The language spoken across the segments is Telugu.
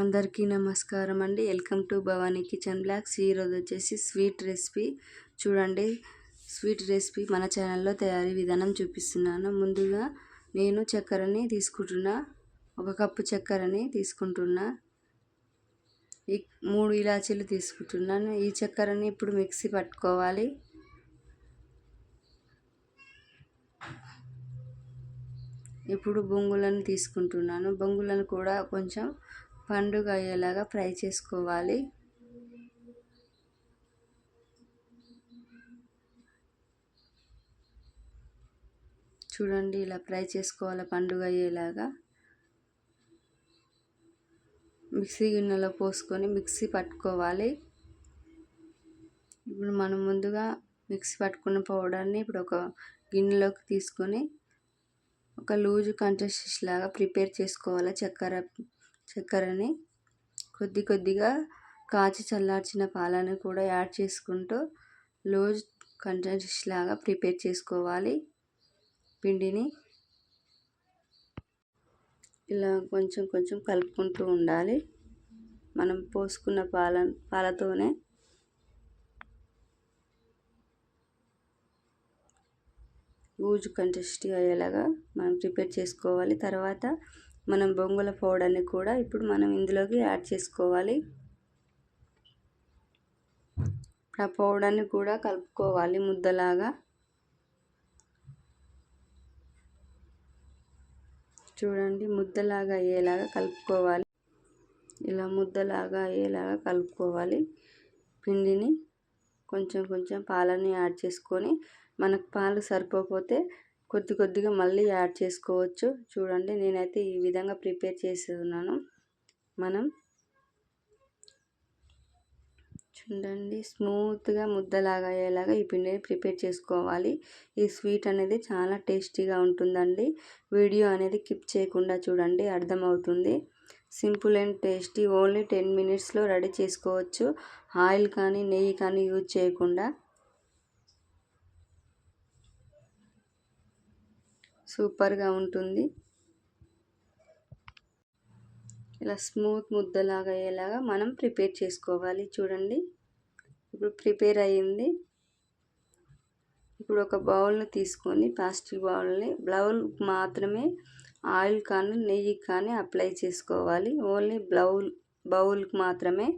అందరికీ నమస్కారం అండి. Welcome to Bhavani kitchen blogs. ఈరోజు వచ్చేసి స్వీట్ రెసిపీ. చూడండి స్వీట్ రెసిపీ మన ఛానల్లో తయారీ విధానం చూపిస్తున్నాను. ముందుగా నేను చక్కెరని తీసుకుంటున్నా. ఒక కప్పు చక్కెరని తీసుకుంటున్నా. ఈ మూడు ఇలాచీలు తీసుకుంటున్నాను. ఈ చక్కెరని ఇప్పుడు మిక్సీ పట్టుకోవాలి. ఇప్పుడు బొంగులను తీసుకుంటున్నాను. బొంగులను కూడా కొంచెం పండుగ అయ్యేలాగా ఫ్రై చేసుకోవాలి. చూడండి ఇలా ఫ్రై చేసుకోవాలి పండుగ అయ్యేలాగా. మిక్సీ గిన్నెలో పోసుకొని మిక్సీ పట్టుకోవాలి. ఇప్పుడు మనం ముందుగా మిక్సీ పట్టుకున్న పౌడర్ని ఇప్పుడు ఒక గిన్నెలోకి తీసుకొని ఒక లూజు కంటెస్టెన్స్ లాగా ప్రిపేర్ చేసుకోవాలి. చక్కెర చక్కెరని కొద్ది కొద్దిగా కాచి చల్లార్చిన పాలను కూడా యాడ్ చేసుకుంటూ లూజ్ కంటెన్స్ లాగా ప్రిపేర్ చేసుకోవాలి పిండిని. ఇలా కొంచెం కొంచెం కలుపుకుంటూ ఉండాలి. మనం పోసుకున్న పాల పాలతోనే లూజ్ కంటెస్టీ అయ్యేలాగా మనం ప్రిపేర్ చేసుకోవాలి. తర్వాత మనం బొంగుల పౌడర్ని కూడా ఇప్పుడు మనం ఇందులోకి యాడ్ చేసుకోవాలి. ఆ పౌడర్ని కూడా కలుపుకోవాలి ముద్దలాగా. చూడండి ముద్దలాగా అయ్యేలాగా కలుపుకోవాలి. ఇలా ముద్దలాగా అయ్యేలాగా కలుపుకోవాలి. పిండిని కొంచెం కొంచెం పాలని యాడ్ చేసుకొని మనకు పాలు సరిపోతే కొద్ది కొద్దిగా మళ్ళీ యాడ్ చేసుకోవచ్చు. చూడండి నేనైతే ఈ విధంగా ప్రిపేర్ చేస్తున్నాను మనం చూడండి స్మూత్గా ముద్దలాగా అయ్యేలాగా ఈ పిండిని ప్రిపేర్ చేసుకోవాలి. ఈ స్వీట్ అనేది చాలా టేస్టీగా ఉంటుందండి. వీడియో అనేది కిప్ చేయకుండా చూడండి అర్థమవుతుంది. Simple and tasty only ten మినిట్స్లో రెడీ చేసుకోవచ్చు. ఆయిల్ కానీ నెయ్యి కానీ యూజ్ చేయకుండా. సూపర్గా ఉంటుంది. ఇలా స్మూత్ ముద్దలాగా అయ్యేలాగా మనం ప్రిపేర్ చేసుకోవాలి. చూడండి. ఇప్పుడు ప్రిపేర్ అయ్యింది. ఇప్పుడు ఒక బౌల్ని తీసుకొని ప్లాస్టిక్ బౌల్ని బ్లౌల్ మాత్రమే ఆయిల్ కానీ నెయ్యి కానీ అప్లై చేసుకోవాలి. ఓన్లీ బ్లౌల్ బౌల్కి మాత్రమే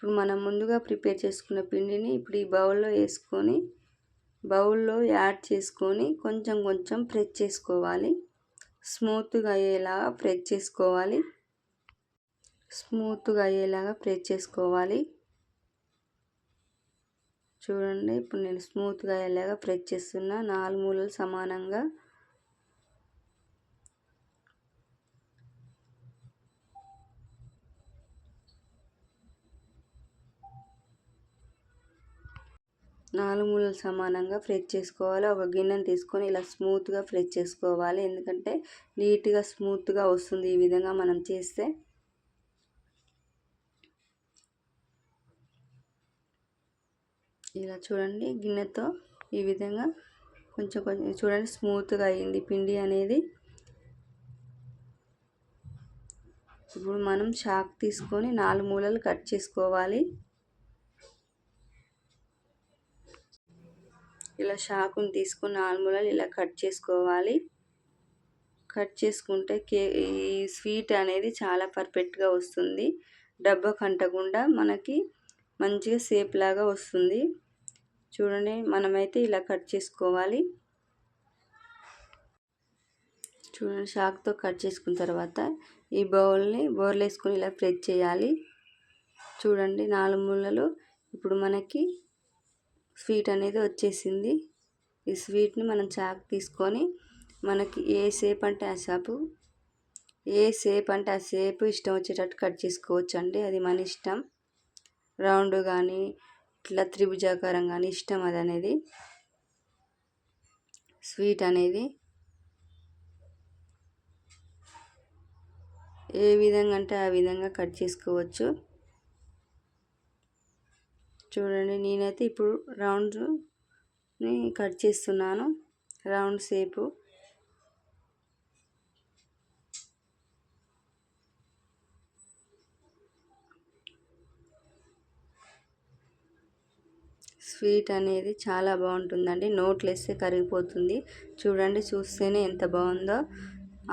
ఇప్పుడు మనం ముందుగా ప్రిపేర్ చేసుకున్న పిండిని ఇప్పుడు ఈ బౌల్లో వేసుకొని బౌల్లో యాడ్ చేసుకొని కొంచెం కొంచెం ప్రెస్ చేసుకోవాలి. స్మూత్గా అయ్యేలాగా ప్రెస్ చేసుకోవాలి. స్మూత్గా అయ్యేలాగా ప్రెస్ చేసుకోవాలి. చూడండి ఇప్పుడు నేను స్మూత్గా అయ్యేలాగా ప్రెస్ చేస్తున్నా. నాలుగు మూలలు సమానంగా నాలుగు మూలలు సమానంగా ఫ్రెష్ చేసుకోవాలి. ఒక గిన్నెను తీసుకొని ఇలా స్మూత్గా ఫ్రెష్ చేసుకోవాలి. ఎందుకంటే నీట్గా స్మూత్గా వస్తుంది ఈ విధంగా మనం చేస్తే. ఇలా చూడండి గిన్నెతో ఈ విధంగా కొంచెం కొంచెం చూడండి స్మూత్గా అయ్యింది పిండి అనేది. ఇప్పుడు మనం షాక్ తీసుకొని నాలుగు మూలలు కట్ చేసుకోవాలి. ఇలా షాకుని తీసుకుని నార్మల్ ఇలా కట్ చేసుకోవాలి. కట్ చేసుకుంటే కే ఈ స్వీట్ అనేది చాలా పర్ఫెక్ట్గా వస్తుంది. డబ్బా కంటకుండా మనకి మంచిగా సేప్ లాగా వస్తుంది. చూడండి మనమైతే ఇలా కట్ చేసుకోవాలి. చూడండి షాక్తో కట్ చేసుకున్న తర్వాత ఈ బౌల్ని బౌల్ వేసుకొని ఇలా ప్రెస్ చేయాలి. చూడండి నాలుగు ముళ్ళలు ఇప్పుడు మనకి స్వీట్ అనేది వచ్చేసింది. ఈ స్వీట్ని మనం చాక్ తీసుకొని మనకి ఏ షేప్ అంటే ఆ షాపు ఏ షేప్ అంటే ఆ షేప్ ఇష్టం వచ్చేటట్టు కట్ చేసుకోవచ్చు అండి అది మన ఇష్టం. రౌండ్ కానీ ఇట్లా త్రిభుజాకారం కానీ ఇష్టం అది అనేది. స్వీట్ అనేది ఏ విధంగా అంటే ఆ విధంగా కట్ చేసుకోవచ్చు. చూడండి నేనైతే ఇప్పుడు రౌండ్ని కట్ చేస్తున్నాను. Round shape. స్వీట్ అనేది చాలా బాగుంటుందండి. నోట్లు వేస్తే కరిగిపోతుంది. చూడండి చూస్తేనే ఎంత బాగుందో.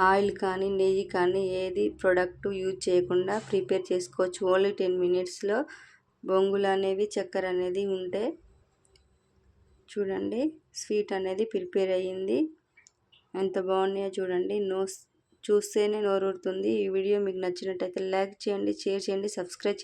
ఆయిల్ కానీ నెయ్యి కానీ ఏది ప్రోడక్ట్ యూజ్ చేయకుండా ప్రిపేర్ చేసుకోవచ్చు. ఓన్లీ టెన్ మినిట్స్లో బొంగులు అనేవి చక్కెర అనేది ఉంటే చూడండి స్వీట్ అనేది ప్రిపేర్ అయ్యింది. ఎంత బాగున్నాయో చూడండి. నో చూస్తేనే నోరూరుతుంది. ఈ వీడియో మీకు నచ్చినట్టయితే లైక్ చేయండి షేర్ చేయండి సబ్స్క్రైబ్ చేయండి.